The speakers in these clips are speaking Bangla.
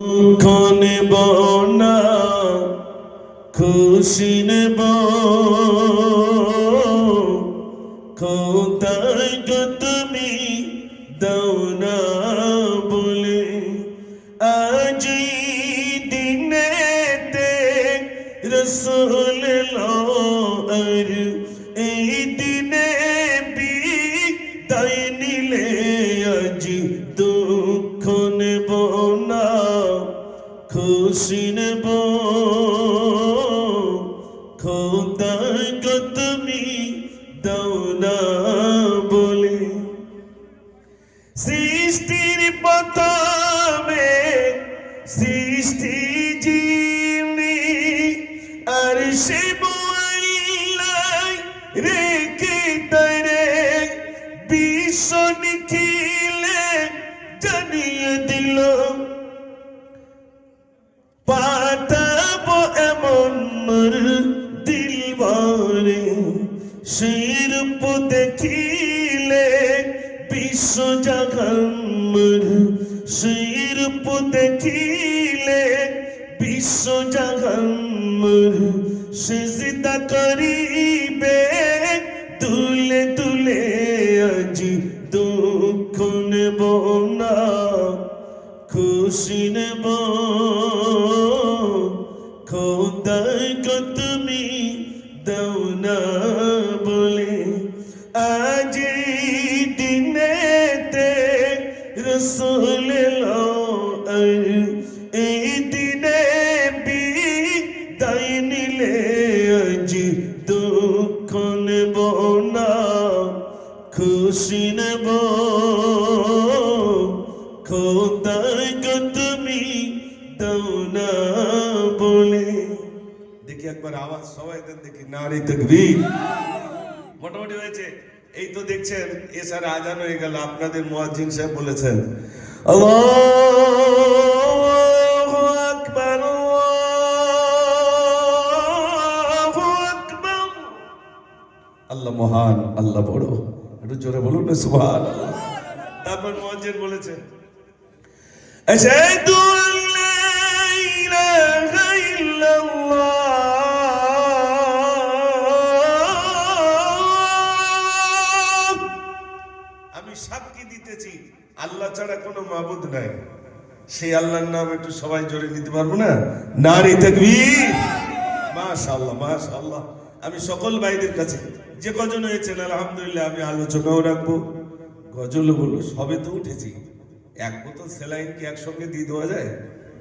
দুঃখ নেব না খুশি নেব। কোথায় দেখিলে বিশ্ব জাগাম্মর সেজদা করিবে। তুলে তুলে আজি দুঃখ নেব না, খুশি নেব। খোদায় গো তুমি দাও না বলে, আজ দিনেতে রসুল এই দিনে বিদায় নিলে আজ দুঃখ নেব না, খুশি নেব। খোদায় তুমি দাও না বলে। দেখি একবার আওয়াজ, সবাই দেখি, নারী তকবীর। মোটামুটি হয়েছে। এই তো দেখছেন এছাড়া আজান হয়ে গেল, আপনাদের মুয়াজ্জিন সাহেব বলেছেন আল্লাহ মহান আল্লাহ বড়। একটু জোরে বলুন না সুভান তারপর মহাজের বলেছেন আচ্ছা মাবুদ নাই। সেই আল্লাহর নাম একটু সবাই জোরে নিতে পারব না? নারী তাকবীর। মাশাআল্লাহ মাশাআল্লাহ। আমি সকল ভাইদের কাছে যে কজন হয়েছেন, আলহামদুলিল্লাহ, আমি আলোচনাও রাখব। গজল বলব, সবে তো উঠেছি। এক বোতল স্যালাইন কি একসঙ্গে দিয়ে দেওয়া যায়?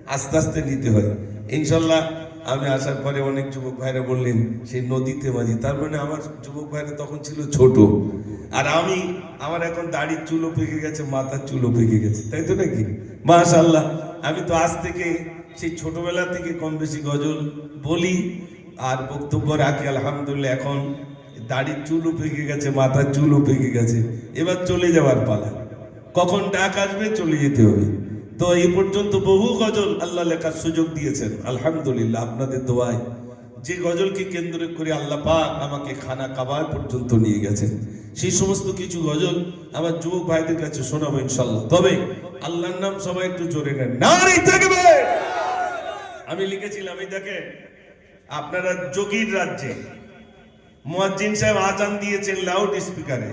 আস্তে আস্তে নিতে হয়। ইনশাল্লাহ আমি আসার পরে অনেক যুবক ভাইরা বললেন, সেই নদীতে মাঝি, তার মানে আমার যুবক ভাইরা তখন ছিল ছোট। আর আমি, আমার এখন দাড়ির চুলও পেকে গেছে, মাথার চুলও পেকে গেছে, তাই তো নাকি? মাশাল্লাহ আমি তো আজ থেকে, সেই ছোটবেলা থেকে কম বেশি গজল বলি, আর বক্তব্য রাখি, আলহামদুলিল্লাহ, এখন দাড়ির চুলও পেকে গেছে, মাথার চুলও পেকে গেছে, এবার চলে যাওয়ার পালা। কখন ডাক আসবে, চলে যেতে হবে। তো এই পর্যন্ত বহু গজল আল্লাহ লেখার সুযোগ দিয়েছেন, আলহামদুলিল্লাহ, আপনাদের দোয়ায়। যে গজলকে কেন্দ্র করে আল্লাহ পাক আমাকে খানা কাবার পর্যন্ত নিয়ে গেছেন। সেই সমস্ত কিছু গজল আমার যুবক ভাইদের কাছে শোনাবো ইনশাল্লাহ। তবে আল্লাহর নাম সবাই একটু জোরে নেন। নারী থাকবে! আমি লিখেছিলাম এই দেখেন, আপনারা যোগীর রাজ্যে মুয়াজ্জিন সাহেব আজান দিয়েছেন লাউড স্পিকারে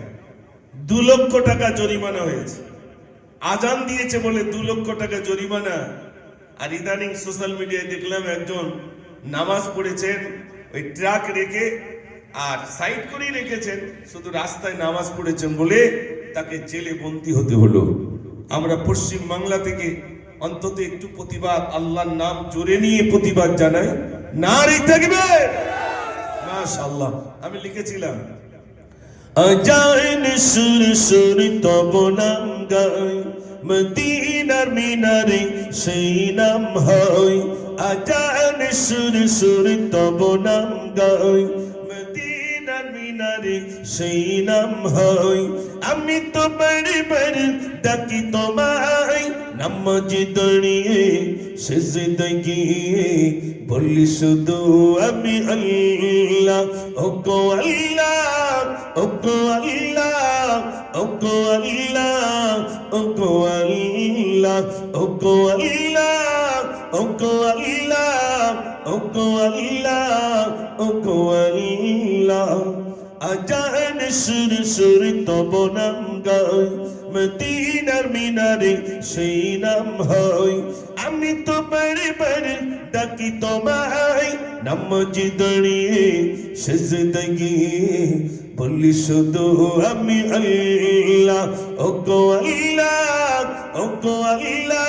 দু লক্ষ টাকা জরিমানা হয়েছে। আজান দিয়েছে বলে দু লক্ষ টাকা জরিমানা। আর ইদানিং সোশ্যাল মিডিয়ায় দেখলাম একজন নামাজ পড়েছেন, ওই ট্রাক রেখে আর সাইড করেই রেখেছেন, শুধু রাস্তায় নামাজ পড়েছেন বলে তাকে জেলে বন্দী হতে হলো। আমরা পশ্চিম বাংলা থেকে অন্তত একটু প্রতিবাদ, আল্লাহর নাম জোরে নিয়ে প্রতিবাদ জানাই। নারী থাকবে! মাশাআল্লাহ, আমি লিখেছিলাম আজান সুর সুর তব নাম গাই, মদিনার মিনারে সেই নাম হয়। আজান সুর সুর তব নাম গাই মিনারে সেই নাম হয়। আমি তো বড় বড় ডাকি তোমায় নামাজ দাঁড়িয়ে সেজদা গিয়ে বলি শুধু আমি আল্লাহ। ও গো আল্লাহ ও গো আল্লাহ ও গো আল্লাহ ও গো আল্লাহ ও গো আল্লাহ, ওগো আল্লাহ ওগো আল্লাহ ওগো আল্লাহ। আজান সুর সুর তব নাম গাই, মদিনার মিনারে সেই নাম হয়। আমি তো বারে বারে ডাকি তোমায় নামাজ দাঁড়িয়ে সেজদা গিয়ে বলি শুধু আমি আল্লাহ, ওগো আল্লাহ ওগো আল্লাহ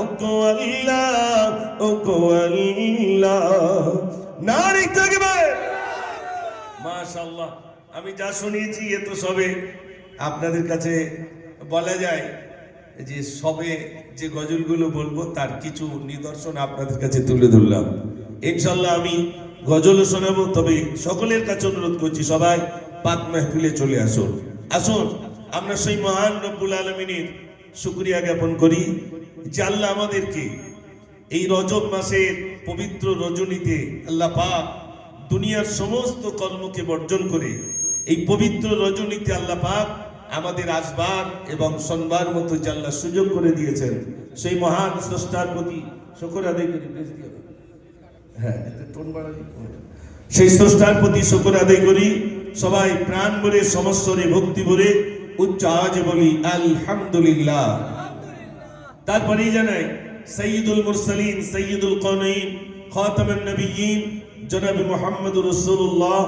ওগো আল্লাহ ওগো আল্লাহ। নারী থাকবে। মাশাল্লাহ আমি যা শুনিয়েছি এ তো সবে। আপনাদের কাছে বলা যায় যে সবে যে গজলগুলো বলব, তার কিছু নিদর্শন আপনাদের কাছে তুলে ধরলাম। ইনশাল্লাহ আমি গজলও শোনাবো, তবে সকলের কাছে অনুরোধ করছি, সবাই পাক মেহফিলে চলে আসুন। আসুন, আমরা সেই মহান রব্বুল আলমিনের শুক্রিয়া জ্ঞাপন করি যে আল্লাহ আমাদেরকে এই রজব মাসের পবিত্র রজনীতে আল্লাহ পাক দুনিয়ার সমস্ত কর্মকে বর্জন করে এই পবিত্র রজনীতে আল্লাহ পাক আমাদের আসবার এবং শোনবার মতো আল্লাহ সুযোগ করে দিয়েছেন, সেই মহান স্রষ্টার প্রতি শকর আদায় করি। হ্যাঁ। সেই স্রষ্টার প্রতি শকর আদায় করি, সবাই প্রাণ ভরে, সমস্বরে, ভক্তি ভরে, উচ্চ আওয়াজে বলি, আলহামদুলিল্লাহ তারপরেই জানাই, সৈয়দুল মুরসালিন, সৈয়দুল কনাইন, খাতামান নবিয়িন জনাব মুহাম্মদ রাসূলুল্লাহ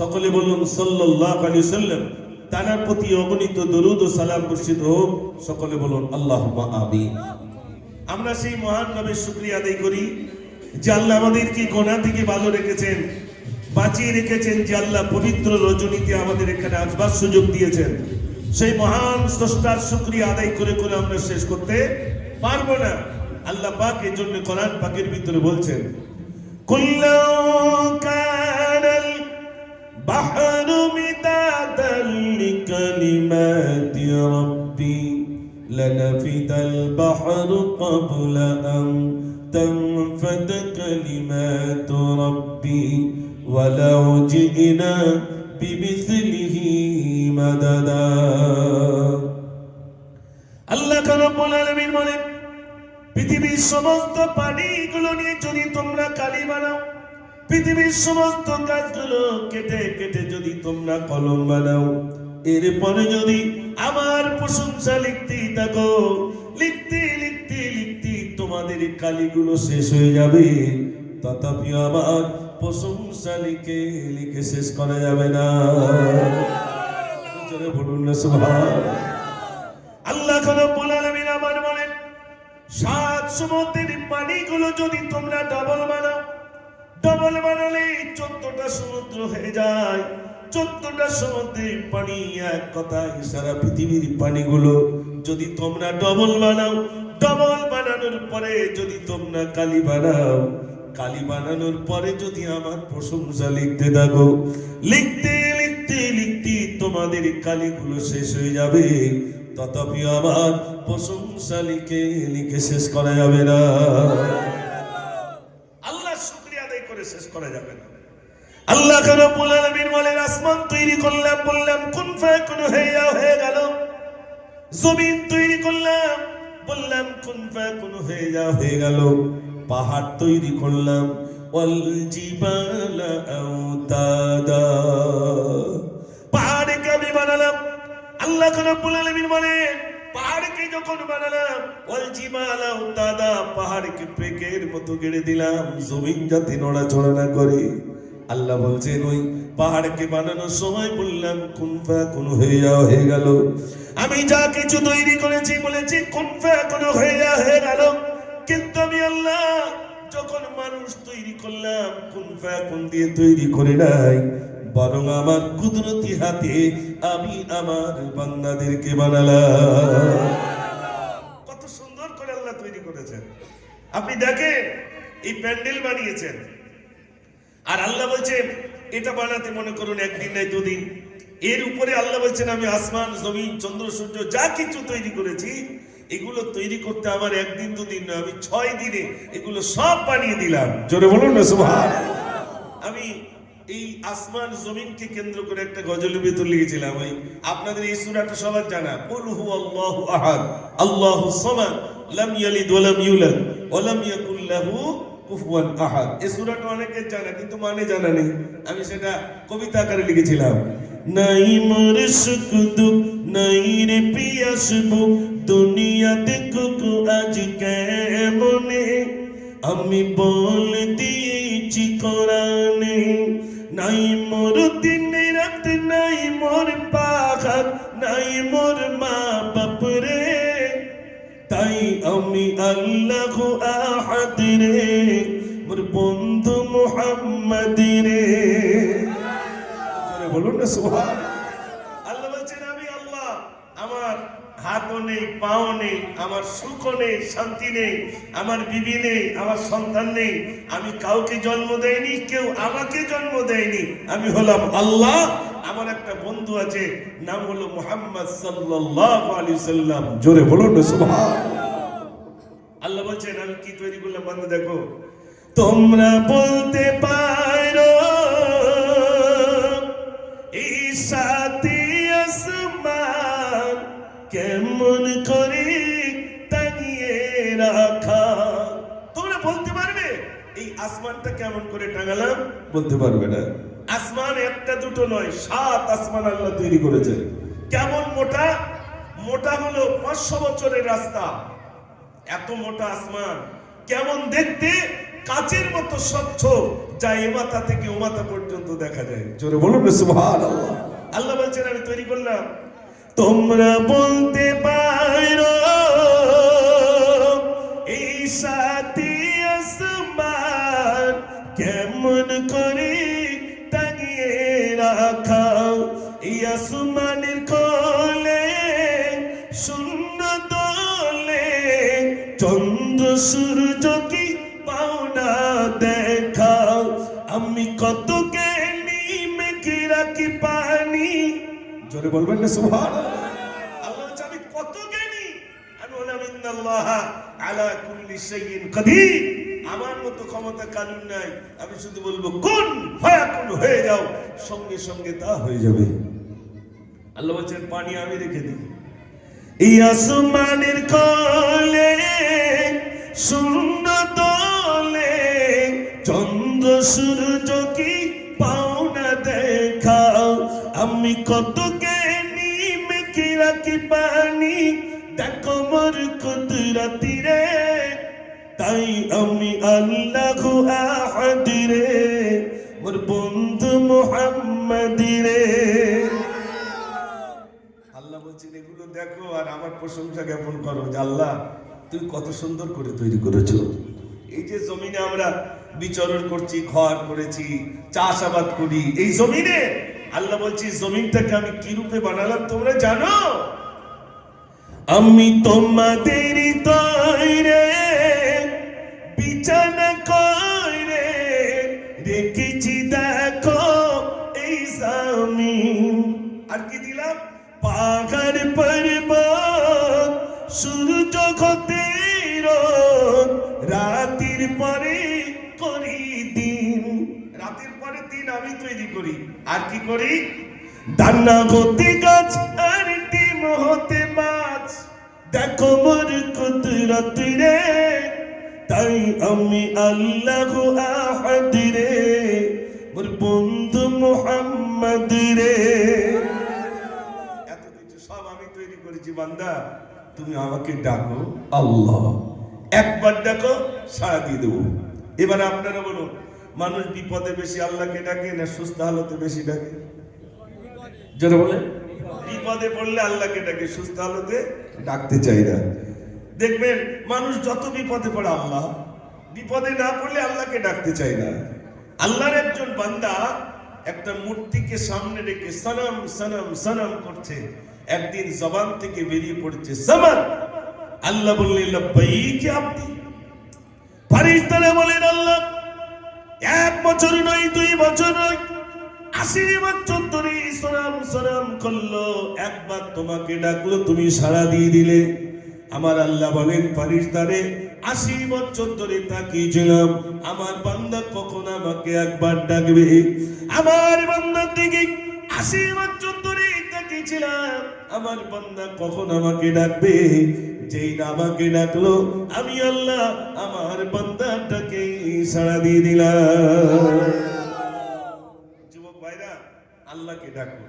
সকলে বলুন সাল্লাল্লাহু আলাইহি সাল্লাম তার প্রতি অগণিত দরুদ ও সালাম বর্ষিত হোক, সকলে বলুন আল্লাহ আমিন। আমরা সেই মহান নবের শুকরিয়া আদায় করি যে আল্লাহ আমাদেরকে গোনা থেকে ভালো রেখেছেন, বাঁচিয়ে রেখেছেন, যে আল্লাহ পবিত্র রজনীতে আমাদের এখানে আসবার সুযোগ দিয়েছেন। সেই মহান স্রষ্টার শুকরিয়া আদায় করে করে আমরা শেষ করতে পারব না। আল্লাহ পাক এর জন্য কোরআন পাকের ভিতরে বলছেন কুল্লু কানাল بحر مدادا لكلمات ربي لنفد البحر قبل أن تنفد كلمات ربي ولو جئنا بمثله مددا আল্লাহ রব্বুল আলামিন বলেন পৃথিবীর সমস্ত পানিগুলো নিয়ে যদি তোমরা কালি বানাও, পৃথিবীর সমস্ত গাছগুলো কেটে কেটে যদি তোমরা কলম বানাও, এরপরে যদি আমার প্রশংসা লিখতেই থাকো, লিখতে লিখতে লিখতে তোমাদের কালিগুলো শেষ হয়ে যাবে। তথাপি আমার প্রশংসা লিখে লিখে শেষ করা যাবে না। বলুন না সুবহান আল্লাহ বলেন সাত সমুদ্রের পানিগুলো যদি তোমরা ডবল বানাও ডবল বানালে চোদ্দটা সমুদ্র হয়ে যায়। চোদ্দটা সমুদ্রের পানি এক কথায় সারা পৃথিবীর পানিগুলো যদি তোমরা ডবল বানাও ডবল বানানোর পরে যদি তোমরা কালি বানাও, কালি বানানোর পরে যদি আমার প্রশংসা লিখতে থাকো, লিখতে লিখতে লিখতে তোমাদের কালিগুলো শেষ হয়ে যাবে। তথাপি আমার প্রশংসা লিখে লিখে শেষ করা যাবে না। আল্লাহ শুকরিয়া আদায় করে শেষ করা যাবে না। আল্লাহ রব্বুল আলামিন বলেন, আসমান তৈরি করলাম, বললাম, কোন ফায়াকুন হয়ে যাও হয়ে গেল? জমিন তৈরি করলাম, বললাম, কোন ফায়াকুন হয়ে যাও হয়ে গেল? পাহাড় তৈরি করলাম, ওয়াল জিবালা আওতাদা পাহাড়কে আমি বানালাম আল্লাহ রব্বুল আলামিন বলেন, পাহাড়কে যখন বানালাম ওয়াল জিবালা আওতাদা পাহাড়কে পেকের মতো গেড়ে দিলাম, জমিন যাতে নড়াচড়া না করে। আল্লাহ বলছেন, ওই পাহাড়কে বানানোর সময় বললাম কোন কোন হয়ে যাওয়া হয়ে গেল। আমি যা কিছু তৈরি করেছি বলেছি কোন কোন হয়ে যাওয়া হয়ে গেল। কিন্তু আমি আল্লাহ, যখন মানুষ তৈরি করলাম কোন কোন দিয়ে তৈরি করে নাই বরং আমার কুদরতি হাতে আমি আমার বান্দাদেরকে বানালাম। কত সুন্দর করে আল্লাহ তৈরি করেছেন। আপনি দেখেন, এই প্যান্ডেল বানিয়েছেন। আর আল্লাহ বলছেন, এটা বানাতে মনে করুন, একদিন নাই দুদিন। এর উপরে আল্লাহ বলছেন, আমি আসমান, জমিন, চন্দ্র, সূর্য যা কিছু তৈরি করেছি, এগুলো তৈরি করতে আমার একদিন, দুদিন না আমি ছয় দিনে এগুলো সব বানিয়ে দিলাম। জোরে বলুন না সুভাষ আমি এই আসমান জমিনকে কেন্দ্র করে একটা গজলের ভিতর লিখেছিলাম, ওই আপনাদের এই সূরাটা সবার জানা। কুল হু আল্লাহু আহাদ, আল্লাহু সামাদ, লাম ইয়ালিদ ওয়া লাম ইউলাদ ওলাম ইয়াকুল্লাহু কুফুয়ান আহাদ। এই সূরাটা অনেকে জানে, কিন্তু মানে জানা নেই। আমি সেটা কবিতা আকারে লিখেছিলাম। নাই মোর সুখ দুঃখ নাই রে পিয়াস বুক দুনিয়াতে কুকু আজ কেমনে? আমি বলে দিয়েছি কোরআনে। নাই মোর দিন রাত নাই মোর পাখাত নাই মোর মা বাপ রে। তাই আমি আল্লাহ আহাদ রে, মোর বন্ধু মুহাম্মদ রে। বলুন না সুবহান আল্লাহ বলছেন আমি আল্লাহ আমার হাতও নেই, পাও নেই, আমার সুখও নেই, শান্তি নেই, আমার বিবি নেই, আমার সন্তান নেই, আমি কাউকে জন্ম দেয়নি কেউ আমাকে জন্ম দেয়নি, আমি হলাম আল্লাহ। আমার একটা বন্ধু আছে, নাম হলো মোহাম্মদ সাল্লাল্লাহু আলাইহি সাল্লাম। জোরে বলুন আল্লাহ বলছেন, আমি কি তৈরি করলাম বান্ধব দেখো। তোমরা বলতে পারো আসমানটা কেমন করে টাঙালাম? বলতে পারবে না। আসমান একটা দুটো নয় সাত আসমান আল্লাহ তৈরি করেছেন। কেমন মোটা? মোটা হলো পাঁচশো বছরের রাস্তা। এত মোটা আসমান। কেমন দেখতে? কাচের মতো স্বচ্ছ যা এ মাথা থেকে ও মাথা পর্যন্ত দেখা যায়। জোরে বলুন সুবহানাল্লাহ। আল্লাহ বলছেন আমি তৈরি করলাম। তোমরা বলতে পারো কেমন করে টাঙিয়ে রাখাও? এই আসমানের কোলে, শূন্য দলে, চন্দ্র সূর্য কি পাওনা দেখাও। আমি কত জ্ঞানী, মেঘে রাখি পানি। জোরে বলবেন না সুবহান আল্লাহ আমি কত জ্ঞানী? আমি হলাম ইন্নাল্লাহ আলা কুল্লি শাইইন কাদির। আমার মতো ক্ষমতা কানুন নাই। আমি শুধু বলব, কোন, ফায়াকুন, হয়ে যাও। সঙ্গে সঙ্গে তা হয়ে যাবে। আল্লাহ বলছেন, পানি আমি রেখে দিই। এই কোলে শূন্য দলে চন্দ্র, সূর্য কি পাওনা দেখাও। আমি কত জ্ঞানী মেখে রাখি পানি? দেখো মোর কুদরতি রে। তাই আমি আল্লাহ আহাদ রে মোর বন্ধু মুহাম্মদ রে। আল্লাহ বলছেন এগুলো দেখো আর আমার প্রশংসা জ্ঞাপন করো যে আল্লাহ তুমি কত সুন্দর করে তৈরি করেছ। এই যে জমিনে আমরা বিচরণ করছি ঘর করেছি চাষাবাদ করি এই জমিনে আল্লাহ বলছি জমিনটাকে আমি কি রূপে বানালাম তোমরা জানো? আমি তোমাদের তৈরে বিছানা পাহাড় পর্বত সূর্য ঘতের রাতের পরে করি দিন। রাতের পরে দিন আমি তৈরি করি। আর কি করি? দান্না হতে গাছ আর ডিম হতে মাছ। দেখো মোর কুদরত রে, তাই আমি আল্লাহ আহাদ রে, মোর বন্ধু মুহাম্মদ রে। তৈরি বান্দা, তুমি আমাকে ডাকো, আল্লাহ। একবার ডাকো, সাড়া দিয়ে দেবো। এবার আপনারা বলুন মানুষ বিপদে বেশি আল্লাহকে ডাকে না সুস্থ হালতে বেশি ডাকে? যেটা বলে। বিপদে পড়লে আল্লাহকে ডাকে, সুস্থ হালতে ডাকতে চাই না। দেখবেন, মানুষ যত বিপদে পড়ে আল্লাহ, বিপদে না পড়লে আল্লাহকে ডাকতে চায় না। আল্লাহর একজন বান্দা একটা মূর্তিকে সামনে রেখে সনম সনম সনম করছে। একদিন জবান থেকে বেরিয়ে পড়ছে সমান আল্লাহ বললেন, লব্বাইক আপনি ফারিস্তারা বলেন, আল্লাহ, এক বছর নয়, দুই বছর নয় আমার বান্দা কখন আমাকে একবার ডাকবে? আমার বান্দার দিকে আশি বছর তাকে আমার বান্দা কখন আমাকে ডাকবে? যেই আমাকে ডাকলো, আমি আল্লাহ আমার বান্দাটাকে সাড়া দিয়ে দিলাম। যুবক ভাইরা, আল্লাহকে ডাকো।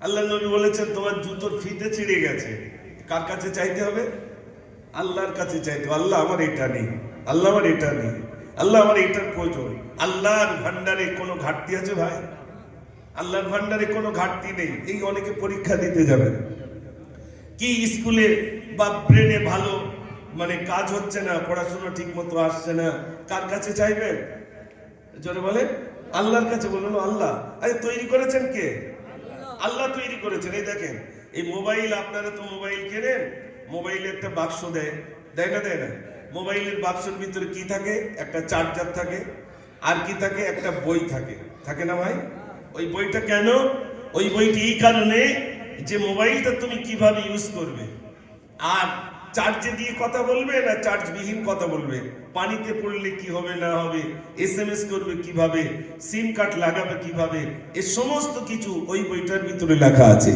আল্লাহ নবী বলেছেন, তোমার জুতোর ফিতে ছিঁড়ে গেছে। কার কাছে চাইতে হবে? আল্লাহর কাছে চাইতে। আল্লাহ আমার এটা নেই। আল্লাহ আমার এটা নেই। আল্লাহ আমার এটার প্রয়োজন। আল্লাহর ভান্ডারে কোনো ঘাটতি আছে ভাই? আল্লাহর ভান্ডারে কোনো ঘাটতি নেই, এই অনেকে পরীক্ষা দিতে যাবে কি স্কুলে বা ব্রেনে ভালো মানে কাজ হচ্ছে না, পড়াশোনা ঠিক মতো আসছে না, কার কাছে চাইবেন জোরে বলে আল্লাহর কাছে বলুন, আল্লাহ। আরে, তৈরি করেছেন কে? আল্লাহ তৈরি করেছেন, এই দেখেন। এই মোবাইল, আপনারা তো মোবাইল কেনেন? মোবাইলে একটা বাক্স দেয় দেয় না দেয় না? মোবাইলের বাক্সের ভিতরে কি থাকে? একটা চার্জার থাকে, আর কি থাকে? একটা বই থাকে। থাকে না ভাই? ওই বইটা কেন? ওই বইটি এই কারণে যে মোবাইলটা তুমি কীভাবে ইউজ করবে? আর চার্জে দিয়ে কথা বলবে না চার্জবিহীন কথা বলবে? পানিতে পড়লে কি হবে না হবে? এস এম এস করবে কীভাবে? সিম কার্ড লাগাবে কীভাবে? এ সমস্ত কিছু ওই বইটার ভিতরে লেখা আছে।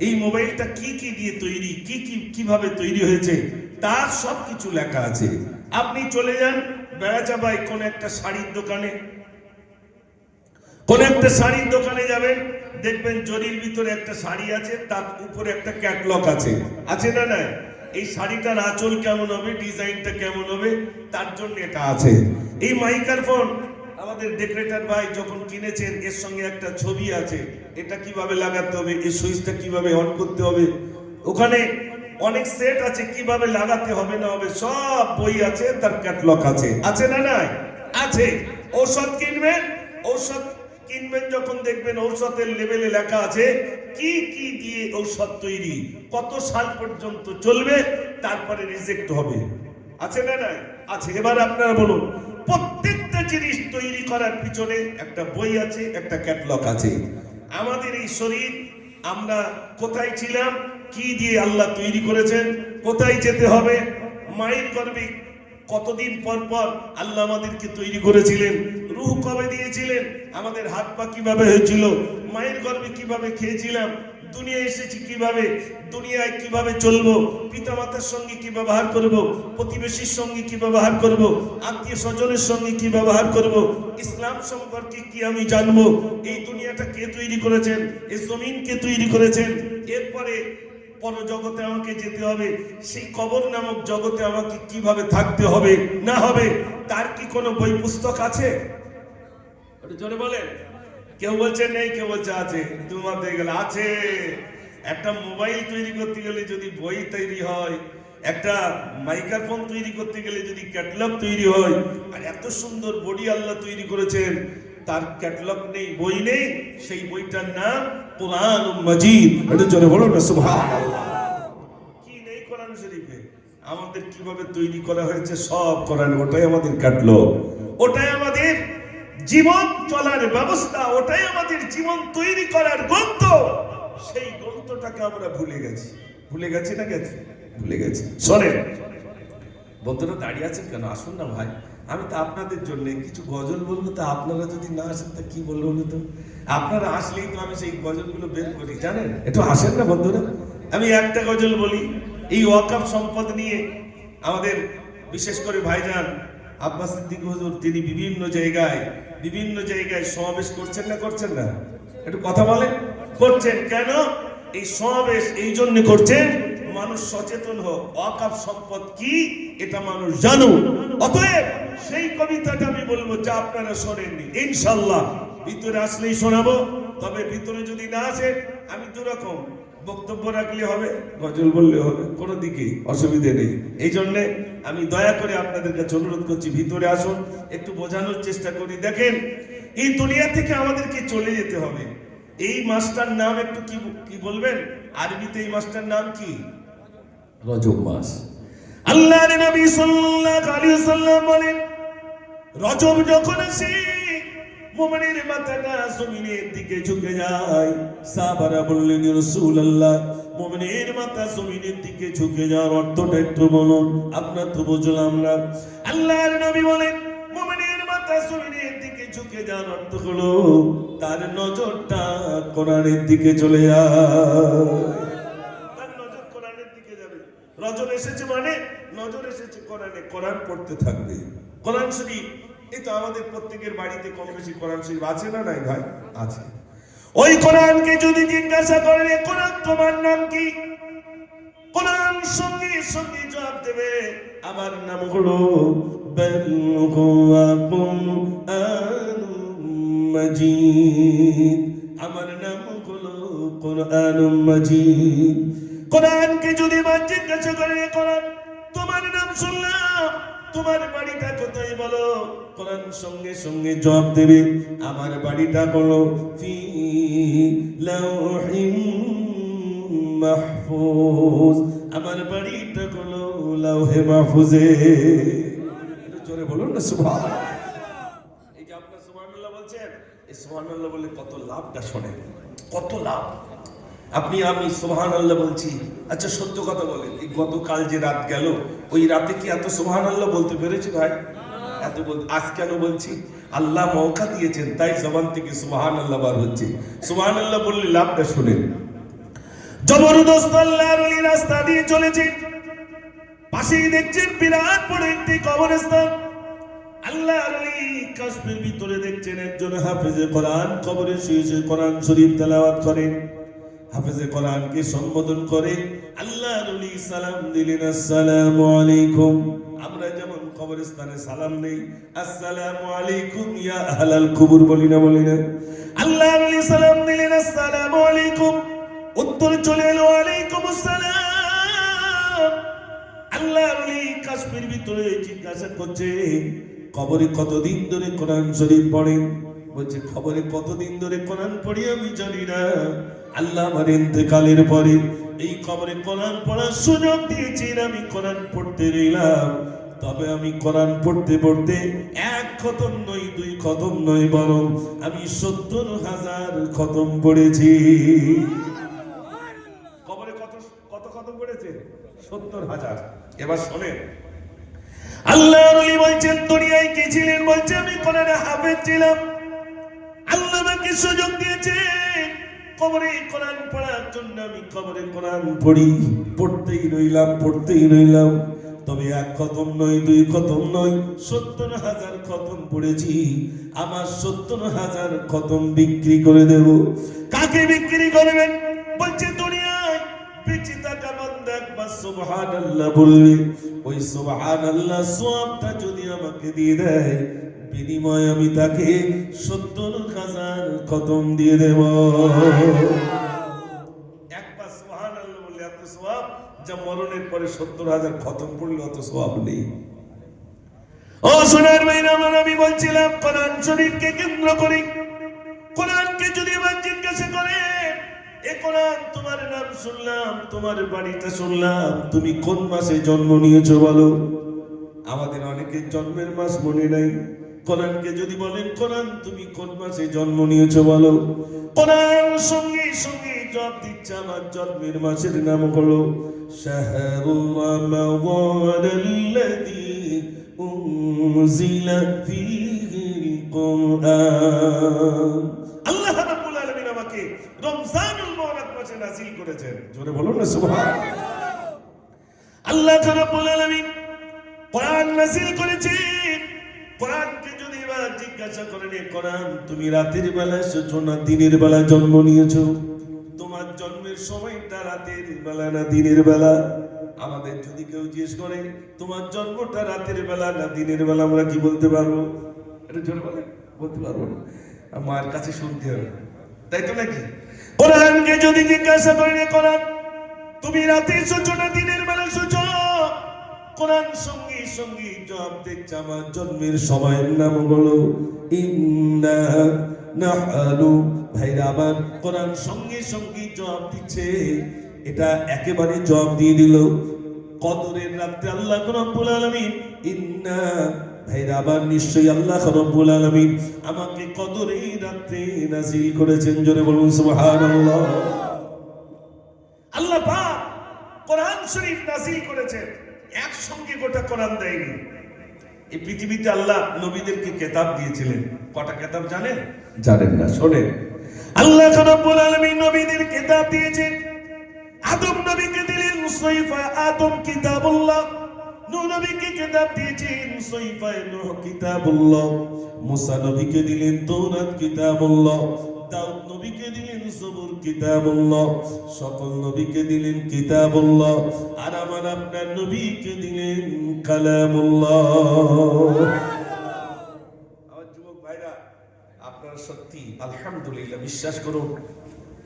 এই মোবাইলটা কি কি দিয়ে তৈরি? কি কি কীভাবে তৈরি হয়েছে? তার সব কিছু লেখা আছে। আপনি চলে যান বেড়াচাবাই কোন একটা শাড়ির দোকানে। কোন একটা শাড়ির দোকানে যাবেন, দেখবেন জরির ভিতরে একটা শাড়ি আছে, তার উপরে একটা ক্যাটলগ আছে। আছে না না এই শাড়িটার আঁচল কেমন হবে, ডিজাইনটা কেমন হবে, তার জন্য এটা আছে। এই মাইকার ফোন, আমাদের ডেকোরেটর ভাই যখন কিনেছেন, এর সঙ্গে একটা ছবি আছে, এটা কীভাবে লাগাতে হবে, এই সুইচটা কীভাবে অন করতে হবে, ওখানে অনেক সেট আছে, কীভাবে লাগাতে হবে না হবে, সব বই আছে, তার ক্যাটলগ আছে। আছে না নাই? আছে। ঔষধ কিনবেন, ঔষধ কিনবেন যখন দেখবেন ঔষধের লেভেলে লেখা আছে, কি কি দিয়ে ঔষধ তৈরি, কত সাল পর্যন্ত চলবে, তারপরে রিজেক্ট হবে। আছে না নাই? আছে। এবার আপনারা বলুন, প্রত্যেকটা জিনিস তৈরি করার পিছনে একটা বই আছে, একটা ক্যাটলগ আছে। আমাদের এই শরীর, আমরা কোথায় ছিলাম, কি দিয়ে আল্লাহ তৈরি করেছেন, কোথায় যেতে হবে, মায়ের গর্বে কতদিন পর পর আল্লাহ আমাদেরকে তৈরি করেছিলেন রুহ কবে দিয়েছিলেন? আমাদের হাত পা কীভাবে হয়েছিল? মায়ের গর্ভে কীভাবে খেয়েছিলাম? দুনিয়া এসেছি কীভাবে? দুনিয়ায় কীভাবে চলবো? পিতামাতার সঙ্গে কি ব্যবহার করব? প্রতিবেশীর সঙ্গে কি ব্যবহার করব? আত্মীয় স্বজনের সঙ্গে কি ব্যবহার করব? ইসলাম সম্পর্কে কি আমি জানব? এই দুনিয়াটা কে তৈরি করেছেন? এই জমিন কে তৈরি করেছেন? এরপরে পরজগতে আমাকে যেতে হবে। সেই কবর নামক জগতে আমাকে কীভাবে থাকতে হবে, না হবে, তার কি কোনো বই পুস্তক আছে? জোরে বলেন। কেউ বলছে নেই, কেউ বলছে আছে তোমার গেলে আছে। একটা মোবাইল তৈরি করতে গেলে যদি বই তৈরি হয়, একটা মাইক্রোফোন তৈরি করতে গেলে যদি ক্যাটলগ তৈরি হয়, আর এত সুন্দর বডি আল্লাহ তৈরি করেছেন, তার ক্যাটলগ নেই, বই নেই, সেই বইটার নাম কোরআন মজিদ। একটু জোরে বলো না, সুবহানাল্লাহ। কি নেই কোরআন শরীফে? আমাদের কীভাবে তৈরি করা হয়েছে সব কোরআন, ওটাই আমাদের ক্যাটলগ। ওটাই আমাদের জীবন চলার ব্যবস্থা, ওটাই আমাদের জীবন তৈরি করার গ্রন্থ। সেই গ্রন্থটাকে আমরা ভুলে গেছি। ভুলে গেছি না গেছি? ভুলে গেছি। শোনেন, বন্ধুরা দাঁড়িয়ে আছেন কেন? আসুন না ভাই। আমি তো আপনাদের জন্য কিছু গজল বলব, তা আপনারা যদি না আসেন, তা কি বলব তো? আপনারা আসলেই তো আমি সেই গজলগুলো বের করি, জানেন? একটু আসেন না বন্ধুরা? আমি একটা গজল বলি, এই ওয়াকাফ সম্পদ নিয়ে আমাদের বিশেষ করে ভাইজান আব্বাস সিদ্দিক হুজুর, তিনি বিভিন্ন জায়গায় বিভিন্ন জায়গায় সমাবেশ করছেন না করছেন না? একটু কথা বলেন। করছেন কেন? এই সমাবেশ এই জন্য করছেন, মানুষ সচেতন হোক। অকাপ সম্পদ কি? এটা মানুষ জানুক। অতএব সেই কবিতাটা আমি বলব যা আপনারা শোনেননি। ইনশাল্লাহ ভিতরে আসলেই শোনাবো। তবে ভিতরে যদি না আসে, আমি দুরকম। বক্তব্য রাখলে হবে গজল বললে হবে কোনো দিকে অসুবিধে নেই। এই জন্যে আমি দয়া করে আপনাদের কাছে অনুরোধ করছি ভিতরে আসুন একটু বোঝানোর চেষ্টা করি। দেখেন এই দুনিয়া থেকে আমাদেরকে চলে যেতে হবে। এই মাসটার নাম একটু কি কি বলবেন? আরবিতে এই মাসটার নাম কি? রজব মাস। আল্লাহর নবী সাল্লাল্লাহু আলাইহি ওয়াসাল্লাম বলেন রজব যখন আসে মুমিনের মাথাটা জমিনের দিকে ঝুঁকে যায়। সাহাবারা বললেন রাসূলুল্লাহ, মুমিনের মাথা জমিনের দিকে ঝুঁকে যাওয়ার অর্থটা একটু বলুন আপনার তো বুঝলাম না। আল্লাহর নবী বলেন, মুমিনের মাথা জমিনের দিকে ঝুঁকে যাওয়ার অর্থ হলো, তার নজরটা কোরআনের দিকে চলে যায়। তার নজর কোরআনের দিকে যাবে। নজর এসেছে মানে নজর এসেছে কোরআনে, কোরআন পড়তে থাকবে। কোরআন শরীফ এই তো আমাদের প্রত্যেকের বাড়িতে কম বেশি কোরআন শরীফ আছে না নাই ভাই? আছে। ওই কোরআনকে যদি জিজ্ঞাসা করেন, "এ কোরআন তোমার নাম কি? কোরআন সঙ্গে সঙ্গে জবাব দেবে, আমার নাম হলো হুয়া আমার নাম হলো কোরআনুম মাজিদ কোরআনকে যদি মা জিজ্ঞাসা করে "এ কোরআন তোমার নাম শুনলাম? তোমার বাড়িটা কোথায় বলো? কোরআন সঙ্গে সঙ্গে জবাব দেবে, আমার বাড়িটা হলো ফি আমার বাড়িটা হলো লাউহে মাহফুজে। জোরে বলুন না সুবহান এই যে আপনার সুবহানাল্লাহ বলছেন, এই সুবহানাল্লাহ বলে কত লাভটা শোনেন কত লাভ। আপনি, আমি সোহান আল্লাহ বলছি। আচ্ছা সত্য কথা বলেন, এই গতকাল যে রাত গেল, ওই রাতে কি এত সুবহান আল্লাহ বলতে পেরেছি ভাই? এত বল আজ কেন বলছি? আল্লাহ মৌকা দিয়েছেন, তাই জবান থেকে সুবহান আল্লাহ বার হচ্ছে। সুবহান আল্লাহ বললে লাভটা শুনেন। জবরদস্ত আল্লাহর রাস্তা দিয়ে চলেছে। পাশেই দেখছেন বিরাট বড় একটি কবরস্থান। আল্লাহর ওলি কাশ্মীর ভিতরে দেখছেন একজন হাফেজে কোরআন কবরে শুয়ে কোরআন শরীফ তেলাওয়াত করেন। হাফেজে কোরআনকে সম্বোধন করে আল্লাহ সালাম দিলেন, আসসালামু আলাইকুম। আমরা যেমন কবরস্থানে সালাম নেই, আসসালামু আলাইকুম ইয়া আহলাল কুবুর বলি না বলি না। আল্লাহ ওলি সালাম দিলেন, আসসালামু আলাইকুম। উত্তর চলে এলো আলাইকুম আসসালাম। আল্লাহ আলী কাশ্মীর ভিতরে জিজ্ঞাসা করছে, কবরে কতদিন ধরে কোরআন শরীফ পড়েন? বলছে খবরে কতদিন ধরে কোরআন পড়ি আমি জানি না। আল্লাহ আমার ইন্তেকালের পরে এই কবরে কোরআন পড়ার সুযোগ দিয়েছেন, আমি কোরআন পড়তে রইলাম। তবে আমি কোরআন পড়তে পড়তে এক খতম নই দুই খতম নই বরং আমি সত্তর হাজার খতম পড়েছি। কবরে কত কত কত পড়েছে? সত্তর হাজার। এবার শোনেন। আল্লাহ নবী বলছেন, দুনিয়ায় কি ছিলেন? বলছে, আমি কোরআনে হাফেজ ছিলাম। আল্লাহ আমাকে সুযোগ দিয়েছে কবরে কোরআন পড়ার জন্য আমি কবরে কোরআন পড়ি, পড়তেই রইলাম পড়তেই রইলাম। তবে এক খতম নয়, দুই খতম নয়, সত্তর হাজার খতম পড়েছি। আমার সত্তর হাজার খতম বিক্রি করে দেব। কাকে বিক্রি করবেন? বলছে, দুনিয়ায় বেঁচে থাকা বান্দা একবার সুবহানাল্লাহ বলবে। ওই সুবহানাল্লাহ সওয়াবটা যদি আমাকে দিয়ে দেয় বিনিময়ে আমি তাকে সত্তর হাজার খতম দিয়ে দেব। এত যা মরণের পরে সত্তর হাজার খতম নেই। ও সোনার আমার আমি বলছিলাম কেন্দ্র যদি জিজ্ঞাসা করে, এ কোরআন, তোমার নাম শুনলাম, তোমার শুনলাম, তুমি কোন মাসে জন্ম নিয়েছো বলো? আমাদের অনেকের জন্মের মাস মনে নাই। কোরআনকে যদি বলেন, কোরআন, তুমি কোন মাসে জন্ম নিয়েছো বলো? কোরআন সঙ্গে সঙ্গে জব দিচ্ছে, আমার জন্মের মাসের নাম হলো আল্লাহ রাব্বুল আমাকে মাসে করেছেন। জোরে বলুন না আল্লাহ করেছেন। কোরআনকে যদি এবার জিজ্ঞাসা করেন কোরআন, তুমি রাতের বেলা এসেছ না দিনের বেলা জন্ম নিয়েছো? তোমার জন্মের সময়টা রাতের বেলা না দিনের বেলা? আমাদের যদি কেউ জিজ্ঞেস করে, তোমার জন্মটা রাতের বেলা না দিনের বেলা? আমরা কি বলতে পারব? এটা জোরে বলে, বলতে পারব না। মায়ের কাছে শুনতে হবে। তাই তো নাকি? কোরআনকে যদি জিজ্ঞাসা করেন কোরআন, তুমি রাতে এসেছ না দিনের বেলা এসেছ? কোরআন সঙ্গে সঙ্গে জবাব দিচ্ছে, আমার জন্মের সময়ের নাম হলো ইন্না নাহালু ভাইরা আমার কোরআন সঙ্গে সঙ্গে জবাব দিচ্ছে, এটা একেবারে জবাব দিয়ে দিল। কদরের রাত্রে আল্লাহ রব্বুল আলামিন, ইন্না, ভাইরা আবার নিশ্চয়ই আল্লাহ রব্বুল আলামিন আমাকে কদরের রাত্রে নাজিল করেছেন, জোরে বলুন সুবহানাল্লাহ। আল্লাহ পাক কোরআন শরীফ নাজিল করেছেন। একসঙ্গে গোটা কোরআন দেয়নি। এই পৃথিবীতে আল্লাহ নবীদেরকে কেতাব দিয়েছিলেন। কটা কিতাব জানেন? জানেন না। শোনেন। আল্লাহ রাব্বুল আলামিন নবীদের কিতাব দিয়েছেন। আদম নবীকে দিলেন সহিফা আদম কিতাবুল্লাহ। নূহ নবীকে কিতাব দিয়েছেন সহিফা নূহ কিতাবুল্লাহ। মুসা নবীকে দিলেন তৌরাত কিতাবুল্লাহ। দাউদ নবীকে দিলেন জবুর কিতাবুল্লাহ, সকল নবীকে দিলেন কিতাবুল্লাহ, আর আমার আপনার নবীকে দিলেন কালামুল্লাহ। আমার যুবক ভাইরা, আপনারা সত্যি, আলহামদুলিল্লাহ, বিশ্বাস করুন,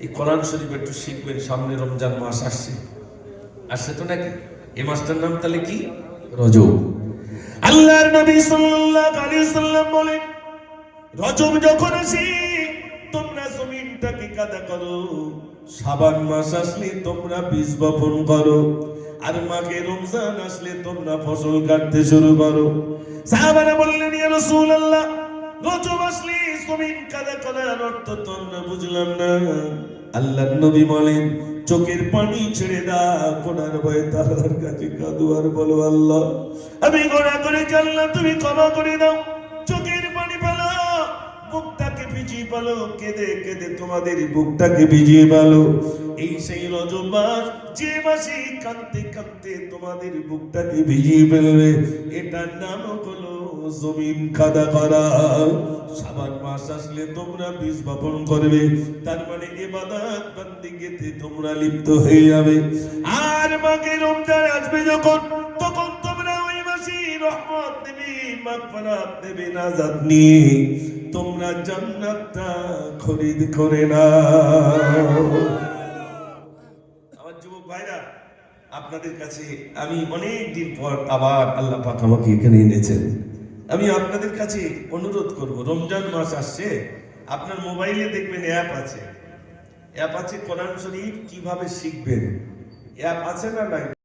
এই কোরআন শরীফ একটু শিখবেন, সামনে রমজান মাস আসছে। আসছে তো নাকি? এই মাসটার নাম তাহলে কি? রজব। আল্লাহর নবী সাল্লাল্লাহু আলাইহি সাল্লাম বলেন, রজব যখন আসে জমিনটাকে কাদা করো। সাবান মাস আসলে তোমরা বীজ বপন করো। আর মাঘে রমজান আসলে তোমরা ফসল কাটতে শুরু করো। সাহাবারা বললেন, ইয়া রাসূলুল্লাহ, রজব আসলে জমিন কাদা করার অর্থ তো আমরা বুঝলাম না। আল্লাহর নবী বলেন, চোখের পানি ছেড়ে দাও, কোনার ভয়ে তার কাছে কাঁদো আর বলো আল্লাহ। আমি গোনা করে আল্লাহ তুমি ক্ষমা করে দাও। বুকটাকে ভিজিয়ে পালো কেঁদে কেঁদে তোমাদের বুকটাকে ভিজিয়ে পালো এই সেই রজব যে মাসে কাঁদতে কাঁদতে তোমাদের বুকটাকে ভিজিয়ে ফেলবে। এটার নাম হলো জমিন কাদা করা। সাবান মাস আসলে তোমরা বীজ বপন করবে, তার মানে এবাদত বান্দিগিতে তোমরা লিপ্ত হয়ে যাবে। আর বাকি রমজান আসবে যখন, তখন তোমরা ওই মাসে রহমত দেবে মাগফিরাত দেবে নাজাত নিয়ে। তোমরা জান্নাতটা খরিদ করে না আমার যুবক ভাইরা, আপনাদের কাছে আমি অনেক দিন পর আবার আল্লাহ পাক আমাকে এখানে এনেছেন। আমি আপনাদের কাছে অনুরোধ করব, রমজান মাস আসছে, আপনার মোবাইলে দেখবেন অ্যাপ আছে। অ্যাপ আছে কোরআন শরীফ কীভাবে শিখবেন? অ্যাপ আছে না নাই?